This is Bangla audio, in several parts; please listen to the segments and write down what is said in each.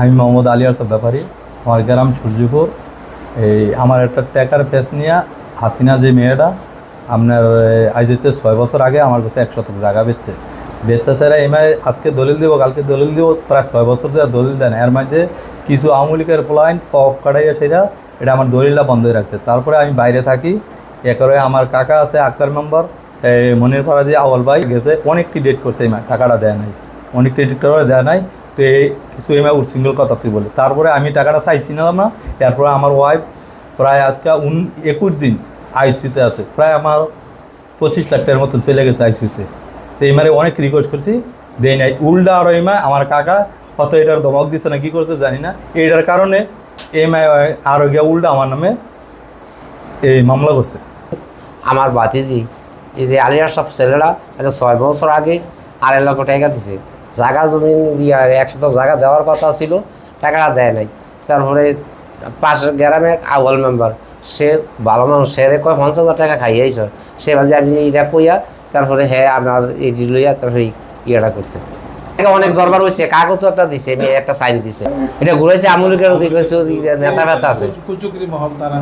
আমি মোহাম্মদ আলী আসাদ ব্যাপারী আমার গ্রাম সূর্যপুর। এই আমার একটা ট্যাকার পেস নিয়ে হাসিনা যে মেয়েটা, আপনার আইজিতে ছয় বছর আগে আমার কাছে এক শতক জায়গা বেচছে। বেচছে সেরা এমআই আজকে দলিল দিব, কালকে দলিল দিব, প্রায় ছয় বছর ধরে দলিল দেন এর মাঝে কিছু আওয়ামী লীগের পলাইন পপ কাটাইয়া সেটা এটা আমার দলিলটা বন্ধ হয়ে রাখছে। তারপরে আমি বাইরে থাকি একরে আমার কাকা আছে, আক্তার মেম্বার মনির ফরাজি আওয়াল ভাই গেছে, অনেকটি ডেট করছে এই টাকাটা দেয় নাই। অনেক ক্রেডিট কার্ডও দেয় নাই। তো কিছু এমআই উৎসিঙ্গল কথা তুই বলে। তারপরে আমি টাকাটা চাইছি না তারপরে আমার ওয়াইফ প্রায় আজকে উন একুশ দিন আইসিউতে আছে, প্রায় আমার পঁচিশ লাখ টাকার মতন চলে গেছে আইসিউতে তো। এই মারে অনেক রিকোয়েস্ট করছি দেই নাই। উল্টা আর এমআই আমার কাকা হয়তো এটার ধমক দিচ্ছে না কী করছে জানি না। এটার কারণে এমআই আরও গিয়া উল্টা আমার নামে এই মামলা করছে। আমার বাতিজি এই যে আলিয়ার সব ছেলেরা ছয় বছর আগে আড়াই লক্ষ টাকা দিছে। জায়গা জমি দিয়া একশো জায়গা দেওয়ার কথা ছিল টাকাটা দেয় নাই। তারপরে পাশের গ্রামে এক আউয়াল মেম্বার সে ভালো মানুষ সে কয় পঞ্চাশ হাজার টাকা খাইয়াইছ সে ভাবছে আমি এটা কইয়া তারপরে হ্যাঁ আপনার এই লইয়া তারপরে ইয়েটা করছে। অনেক দরবার হয়েছে কাগজ একটা দিছে মেয়ে একটা সাইন দিছে। এটা ঘুরেছে আমুলিকের ওদিকে হয়েছে ওদিকে নেতা ব্যথা আছে। কুচুকরি মহল তারা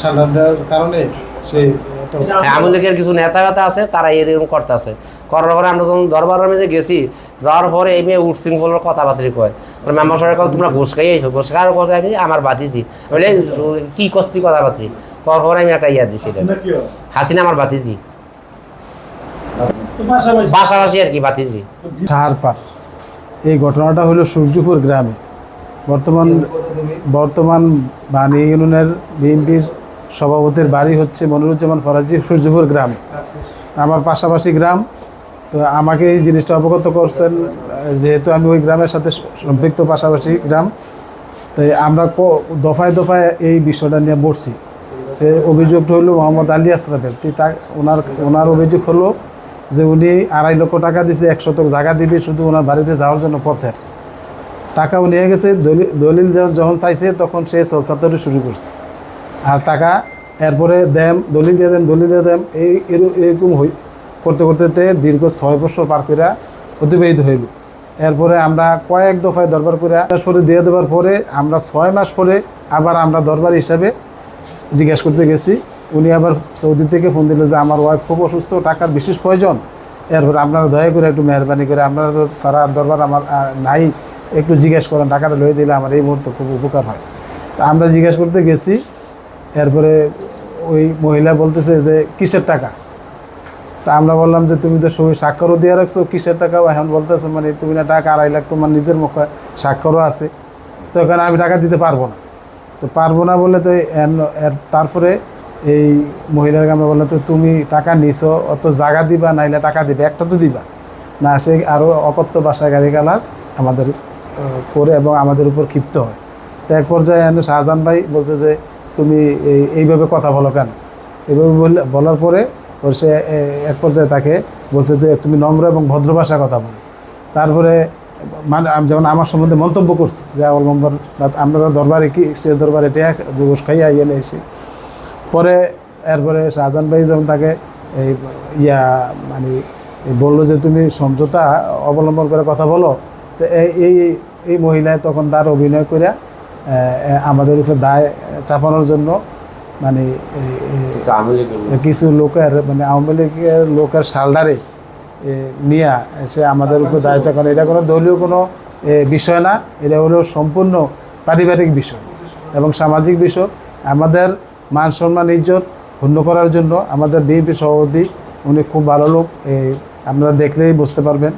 সান্ডার দেওয়ার কারণে সে এত হ্যাঁ, কিছু নেতা ব্যথা আছে তারা এরকম করতে আছে করার পরে আমরা যখন দরবারের মধ্যে গেছি যাওয়ার পরে এই মেয়ে উঠশৃঙ্খলার কথাবার্তা কয়। মেম্বার সরকার তোমরা ঘুষ খাই আইছো ঘুষ খাওয়ার কথা আমি আমার বাতিছি বলে কি কস্তি কথাবার্তি? করার পরে আমি একটা ইয়া দিছি হাসিনা আমার বাতিজি। পাশাপাশি আর কি বাতিজি। সাহারপার এই ঘটনাটা হলো সূর্যপুর গ্রামে। বর্তমান বর্তমান বাণী ইউনিয়নের বিএনপির সভাপতির বাড়ি হচ্ছে মনিরুজ্জামান ফরাজি সূর্যপুর গ্রামে। আমার পাশাপাশি গ্রাম তো আমাকে এই জিনিসটা অবগত করছেন, যেহেতু আমি ওই গ্রামের সাথে সম্পৃক্ত পাশাপাশি গ্রাম তাই আমরা দফায় দফায় এই বিষয়টা নিয়ে বসছি। সে অভিযোগটা হলো মোহাম্মদ আলী আশরাফের। তি ওনার ওনার অভিযোগ হলো যে উনি আড়াই লক্ষ টাকা দিয়েছে এক শতক জায়গা দিবে শুধু ওনার বাড়িতে যাওয়ার জন্য পথের। টাকাও নিয়ে গেছে, দলি- দলিল যখন- চাইছে তখন সে চলচাতরি শুরু করছে। আর টাকা, এরপরে দেম, দলিল দিয়ে দেন, দলিল দিয়ে দেন, এই, এরু- এরকম করতে করতে দীর্ঘ ছয় বছর পার করে অতিবাহিত হইল এরপরে আমরা কয়েক দফায় দরবার করে সরে দিয়ে দেওয়ার পরে আমরা ছয় মাস পরে আবার আমরা দরবার হিসাবে জিজ্ঞেস করতে গেছি। উনি আবার সৌদি থেকে ফোন দিল যে, আমার ওয়াইফ খুব অসুস্থ, টাকার বিশেষ প্রয়োজন। এরপর আপনারা দয়া করে একটু মেহরবানি করে, আপনারা তো সারা দরবার আমার নাই, একটু জিজ্ঞেস করেন, টাকাটা লয়ে দিলে আমার এই মুহূর্তে খুব উপকার হয়। তা আমরা জিজ্ঞেস করতে গেছি। এরপরে ওই মহিলা বলতেছে যে, কিসের টাকা? তা আমরা বললাম যে তুমি তো সই স্বাক্ষরও দিয়ে রাখছো, কিসের টাকা? এখন বলতেছো মানে তুমি না টাকা আড়াই লাখ তোমার নিজের মুখে স্বাক্ষরও আছে। তো এখানে আমি টাকা দিতে পারব না। তো পারব না বলে তো তারপরে এই মহিলার আমরা বললাম, তো তুমি টাকা নিছো, অত জায়গা দিবা, নাইলে টাকা দিবে, একটা তো দিবা। না, সে আরও অকথ্য ভাষায় গাড়ি গালাস আমাদের করে এবং আমাদের উপর ক্ষিপ্ত হয়। তো এক পর্যায়ে শাহজাহান ভাই বলছে যে, তুমি এই এইভাবে কথা বলো কেন? এইভাবে বলার পরে ওর সে এক পর্যায়ে তাকে বলছে যে, তুমি নম্র এবং ভদ্র ভাষায় কথা বলো। তারপরে মানে যেমন আমার সম্বন্ধে মন্তব্য করছি যে নম্বর বা আমরা দরবারে কি, সে দরবারে টেয়া গোস খাইয়া ইয়ে এসে। পরে, এরপরে শাহজাহান ভাই যখন তাকে এই ইয়া মানে বলল যে, তুমি সমঝোতা অবলম্বন করে কথা বলো। তো এই এই মহিলায় তখন তার অভিনয় করে আমাদের উপরে দায় চাপানোর জন্য মানে কিছু লোকের মানে আওয়ামী লীগের লোকের সালদারে নিয়ে সে আমাদের উপর দায়িত্ব করে এটা কোনো দলীয় কোনো বিষয় না। এটা হলো সম্পূর্ণ পারিবারিক বিষয় এবং সামাজিক বিষয়। আমাদের মান সম্মান ইজ্জত ক্ষুণ্ণ করার জন্য আমাদের বিএনপি সভাপতি উনি খুব ভালো লোক। এই আপনারা দেখলেই বুঝতে পারবেন।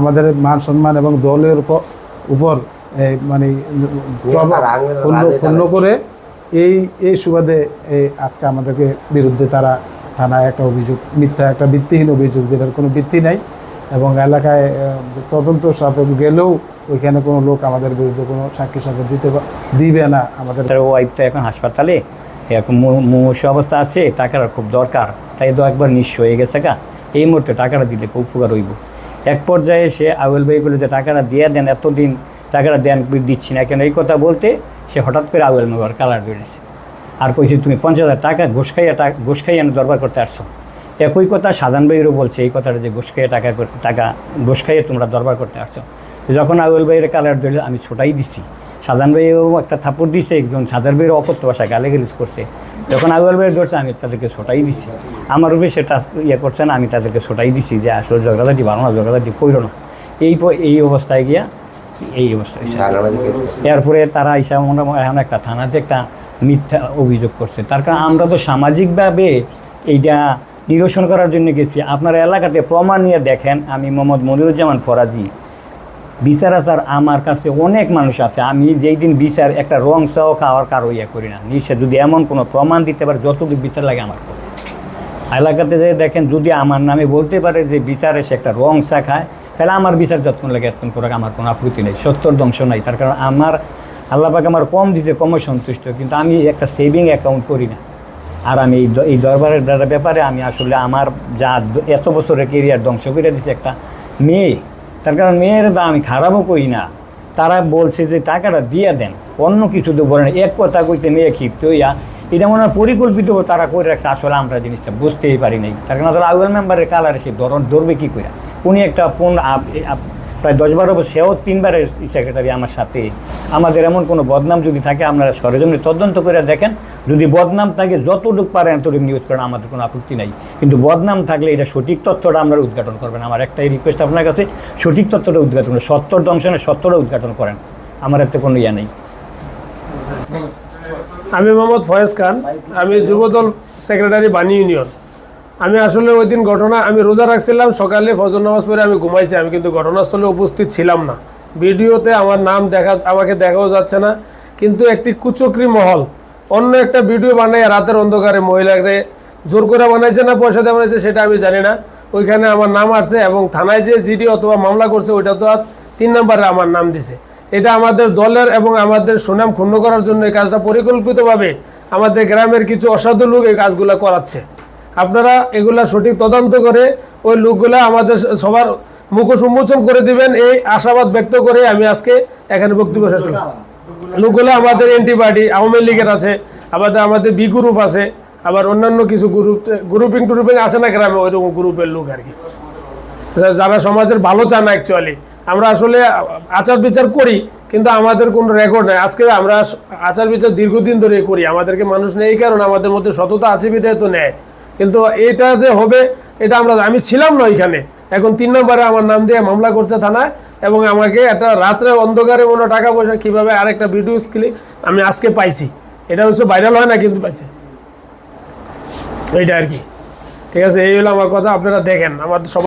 আমাদের মান সম্মান এবং দলের উপর উপর মানে ক্ষুণ্ণ করে এই এই সুবাদে আজকে আমাদেরকে বিরুদ্ধে তারা থানায় একটা অভিযোগ, মিথ্যা একটা ভিত্তিহীন অভিযোগ, যেটার কোনো ভিত্তি নাই এবং এলাকায় তদন্ত সাপেক্ষ গেলেও ওইখানে কোনো লোক আমাদের বিরুদ্ধে কোনো সাক্ষী সাক্ষ্য দিতে দিবে না আমাদের। তার ওয়াইফ তো এখন হাসপাতালে এখন মুমূর্ষ অবস্থা আছে টাকাটা খুব দরকার, তাই তো একবার নিঃস্ব হয়ে গেছে গা। এই মুহূর্তে টাকাটা দিলে খুব উপকার হইব। এক পর্যায়ে সে আউল ভাই বলে যে টাকাটা দিয়ে দেন, এতদিন টাকাটা দেন দিচ্ছি না। কেন? এই কথা বলতে সে হঠাৎ করে আউল মেম্বার কালার বেড়েছে আর কইছে, তুমি পঞ্চাশ হাজার টাকা ঘুষ খাইয়া টাকা ঘুষ খাইয়া দরবার করতে আসছো। একই কথা সাধারণ ভাইয়েরও বলছে, এই কথাটা যে ঘুষ খাইয়ে টাকা কর- টাকা ঘুষ তোমরা দরবার করতে আসছো। তো যখন আউল ভাইয়ের কালার দিলে আমি ছোটাই দিছি। সাধারণ ভাইও একটা থাপ্পড় দিছে, একজন সাধারণ ভাইয়ের অকথ্য ভাষায় গালে গেলিস করছে। যখন আগুয়াল ভাইয়ের ধরছে, আমি তাদেরকে ছোটাই দিছি। আমার উপরে সেটা ইয়ে করছে না, আমি তাদেরকে ছোটাই দিছি যে আসলে ঝগড়াঝাটি ভালো না, ঝগড়াঝাটি কইরো না। এই এই অবস্থায় গিয়া এই। এরপরে তারা মনে এখন একটা থানাতে একটা মিথ্যা অভিযোগ করছে। তার কারণ আমরা তো সামাজিকভাবে এইটা নিরসন করার জন্য গেছি। আপনার এলাকাতে প্রমাণ নিয়ে দেখেন আমি মোহাম্মদ মনিরুজ্জামান ফরাজি। বিচার আচার আমার কাছে অনেক মানুষ আছে। আমি যেই দিন বিচার একটা রং চাও খাওয়ার কারও ইয়ে করি না। নিশ্চয় যদি এমন কোনো প্রমাণ দিতে পারে যতটুকু বিচার লাগে আমার এলাকাতে যে দেখেন যদি আমার নামে বলতে পারে যে বিচারে সে একটা রং চা খায় তাহলে আমার বিচার যত্ন লাগে, এতক্ষণ করে আমার কোনো আপত্তি নেই সত্তর ধ্বংস নাই। তার কারণ আমার আল্লাপাক আমার কম দিতে কমই সন্তুষ্ট, কিন্তু আমি একটা সেভিং অ্যাকাউন্ট করি না। আর আমি এই দরবারের দ্বারা ব্যাপারে আমি আসলে আমার যা এত বছরের কেরিয়ার ধ্বংস করে দিছে একটা মেয়ে। তার কারণ মেয়ের দা আমি খারাপও করি না। তারা বলছে যে টাকাটা দিয়ে দেন, অন্য কিছু তো বলে না। এক কথা কইতে মেয়ে ক্ষিপ্ত হইয়া, এটা মনে হয় পরিকল্পিত তারা করে রাখছে, আসলে আমরা জিনিসটা বুঝতেই পারি নাই। তার কারণ আসলে আউয়াল মেম্বারের কালারে সে ধরন, ধরবে কী করে উনি একটা ফোন প্রায় দশ বারো বছর, সেও তিনবারের সেক্রেটারি আমার সাথে। আমাদের এমন কোনো বদনাম যদি থাকে, আপনারা সরেজমিনে তদন্ত করে দেখেন। যদি বদনাম থাকে, যতটুকু পারেন এতটুকু নিউজ করেন, আমাদের কোনো আপত্তি নাই। কিন্তু বদনাম থাকলে এটা সঠিক তথ্যটা আপনারা উদ্ঘাটন করবেন। আমার একটাই রিকোয়েস্ট আপনার কাছে, সঠিক তথ্যটা উদ্ঘাটন করেন, সত্তর দংশনের সত্যটা উদ্ঘাটন করেন। আমার এতে কোনো ইয়া নেই। আমি মোহাম্মদ ফয়েজ খান, আমি যুবদল সেক্রেটারি বানি ইউনিয়ন আমি আসলে ওই দিন ঘটনা, আমি রোজা রাখছিলাম, সকালে ফজর নামাজ পড়ে আমি ঘুমাইছি, আমি কিন্তু ঘটনাস্থলে উপস্থিত ছিলাম না। ভিডিওতে আমার নাম দেখা, আমাকে দেখাও যাচ্ছে না, কিন্তু একটি কুচক্রি মহল, অন্য একটা ভিডিও বানাই রাতের অন্ধকারে মহিলাকে জোর করে বানাইছে না পয়সা দিয়ে বানাইছে সেটা আমি জানি না। ওইখানে আমার নাম আসছে এবং থানায় যে জিডি অথবা মামলা করছে, ওইটা তো আর তিন নম্বরে আমার নাম দিছে। এটা আমাদের দলের এবং আমাদের সুনাম ক্ষুণ্ণ করার জন্য এই কাজটা পরিকল্পিতভাবে আমাদের গ্রামের কিছু অসাধু লোক এই কাজগুলো করাচ্ছে। আপনারা এগুলা সঠিক তদন্ত করে ওই লোকগুলা আমাদের সবার মুখোশ উন্মোচন করে দিবেন। এই আশাবাদ ব্যক্ত করে আমি আজকে এখানে বক্তব্য শেষ করলাম। লোকগুলো আমাদের এন্টিবাডি আওয়ামী লীগের আছে আমাদের আমাদের বি গ্রুপ আছে, আবার অন্যান্য কিছু গ্রুপ গ্রুপিং টুরুপিং আছে না গ্রামে ওইরকম গ্রুপের লোক আর কি। যারা সমাজের ভালো চান অ্যাকচুয়ালি আমরা আসলে আচার বিচার করি, কিন্তু আমাদের কোনো রেকর্ড নেই। আজকে আমরা আচার বিচার দীর্ঘদিন ধরে করি। আমাদেরকে মানুষ নেই কারণে আমাদের মধ্যে সততা আছে বিধায় তো নেয়। কিন্তু এটা যে হবে, এটা আমরা আমি ছিলাম না ওইখানে। এখন তিন নম্বরে আমার নাম দিয়ে মামলা করছে থানায় এবং আমাকে একটা রাত্রে অন্ধকারে মনে টাকা পয়সা কীভাবে আরেকটা ভিডিও ক্লিপ আমি আজকে পাইছি। এটা হচ্ছে ভাইরাল হয় না কিন্তু পাইছে। এইটা আর কি। ঠিক আছে, এই হলো আমার কথা। আপনারা দেখেন। আমার সবাই